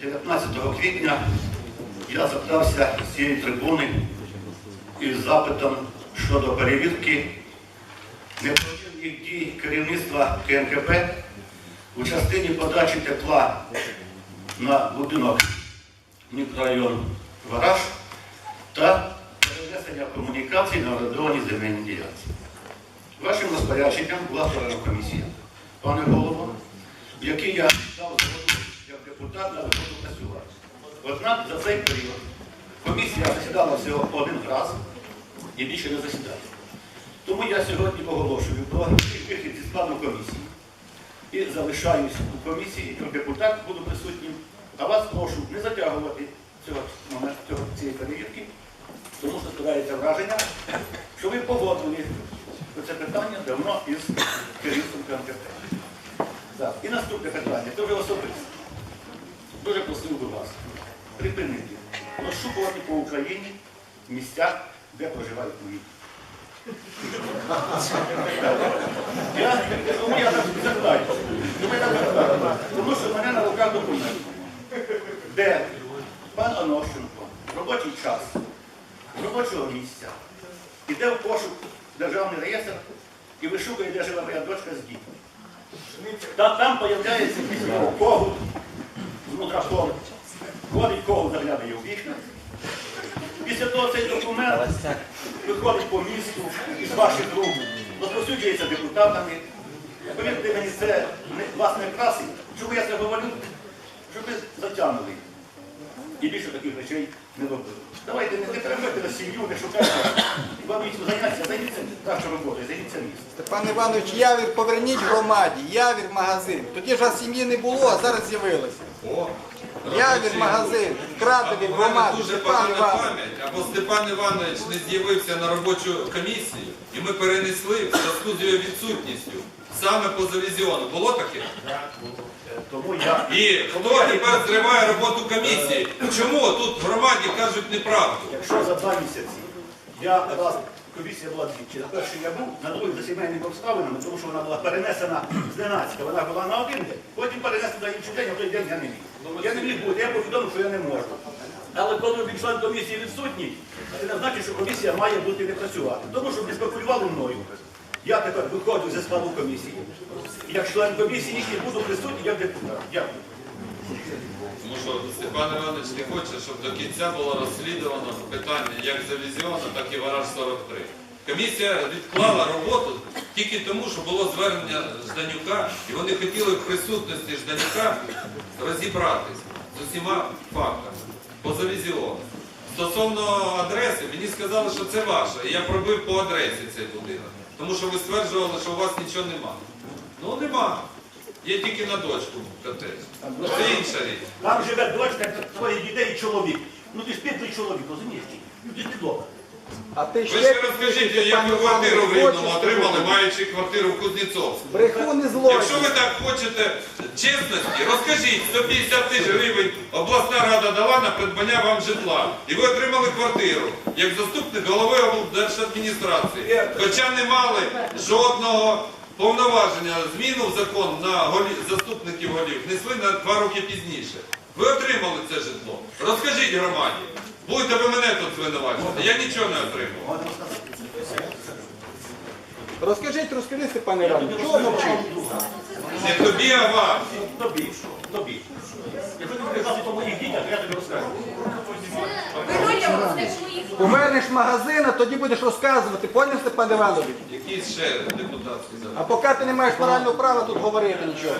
19 квітня я звертався з цієї трибуни із запитом щодо перевірки неправильних дій керівництва КНКП у частині подачі тепла на будинок мікрорайон Вараж та перенесення комунікацій на орендованій земельній ділянці. Вашим розпорядженням була створена комісія, пане голово, в якій я дав депутат на роботу працювати. Однак за цей період комісія засідала всього один раз і більше не засідає. Тому я сьогодні оголошую про вихід зі складу комісії і залишаюсь у комісії, як депутат буду присутнім, а вас прошу не затягувати цього моменту цієї перевірки, тому що складається враження, що ви погодили це питання давно із керівництвом КНКП. Так. І наступне питання, це вже особисто. Дуже просив би вас. Припинити. Розшукувати по Україні місця, де проживають мої. Я, тому я так так звертаюся. Тому що мене на руках документ, де? Пан Анощенко в робочий час. Робочого місця. Іде в пошук державний реєстр і вишукує, де живе моя дочка з дітьми. Та там появляється якийсь когут з. Ходить когут, заглядає у вікна. Після того цей документ виходить по місту із ваших рук, розповсюджується депутатами. Повірте мені, це не, вас не красить. Чому я це говорю? Щоб ви затягнули. І більше таких речей не робили. Давайте не, не на сім'ю, не шукайте. Нічого зайняться, займіться кращою роботою, займіться місцем. Степан Іванович, явір поверніть громаді, явір магазин. Тоді ж сім'ї не було, а зараз з'явилося. Явір магазин, вкрадений в мене громаді. дуже Степан погана Іванович. пам'ять, або Степан Іванович не з'явився на робочу комісію, і ми перенесли в зв'язку з його відсутністю саме по завізіону. Було таке? Тому я І хто тепер зриває роботу комісії? Чому тут в громаді кажуть неправду? Якщо за два місяці я раз комісія була двічі, на перший я був, на другий за сімейними обставинами, тому що вона була перенесена зненацька, вона була на один день, потім перенесена на інший день, а в той день я не міг. Я не міг бути, я повідомив, що я не можу. Але коли він член комісії відсутній, це не значить, що комісія має бути не працювати. Тому що не спекулювали мною. Я тепер виходжу зі складу комісії. Як член комісії і буду присутній як депутат. Дякую. Тому що Степан Іванович не хоче, щоб до кінця було розслідувано питання як завізіону, так і Вараж 43. Комісія відклала роботу тільки тому, що було звернення Жданюка, і вони хотіли в присутності Жданюка розібратись з усіма фактами по завізіону. Стосовно адреси, мені сказали, що це ваша, і я пробив по адресі цей будинок. Тому що ви стверджували, що у вас нічого нема. Ну нема. Є тільки на дочку котедж. Це інша річ. Там живе дочка, твоїх дітей і чоловік. Ну ти ж підлий чоловік, розумієш? Ну ти ж підлога. А ти Ви ще розкажіть, як ви квартиру в Рівному отримали, маючи квартиру в Кузнєцовську. Брехун і злочин. Якщо ви так хочете чесності, розкажіть, 150 тисяч гривень обласна рада дала на придбання вам житла. І ви отримали квартиру як заступник голови облдержадміністрації. Хоча не мали жодного повноваження, зміну в закон на заступників голів внесли на два роки пізніше. Ви отримали це житло. Розкажіть громаді. Будете ви мене тут звинувачувати. Я нічого не отримав. Розкажіть, розкажіть, пане Іванович, чого мовчить? Не тобі, а вам. Тобі, тобі. Якщо ти будеш казати по моїх дітях, я тобі розказую. Повернеш магазин, а тоді будеш розказувати, поняв, Степан Іванович? Якийсь ще депутатський запит. А поки ти не маєш морального права тут говорити нічого.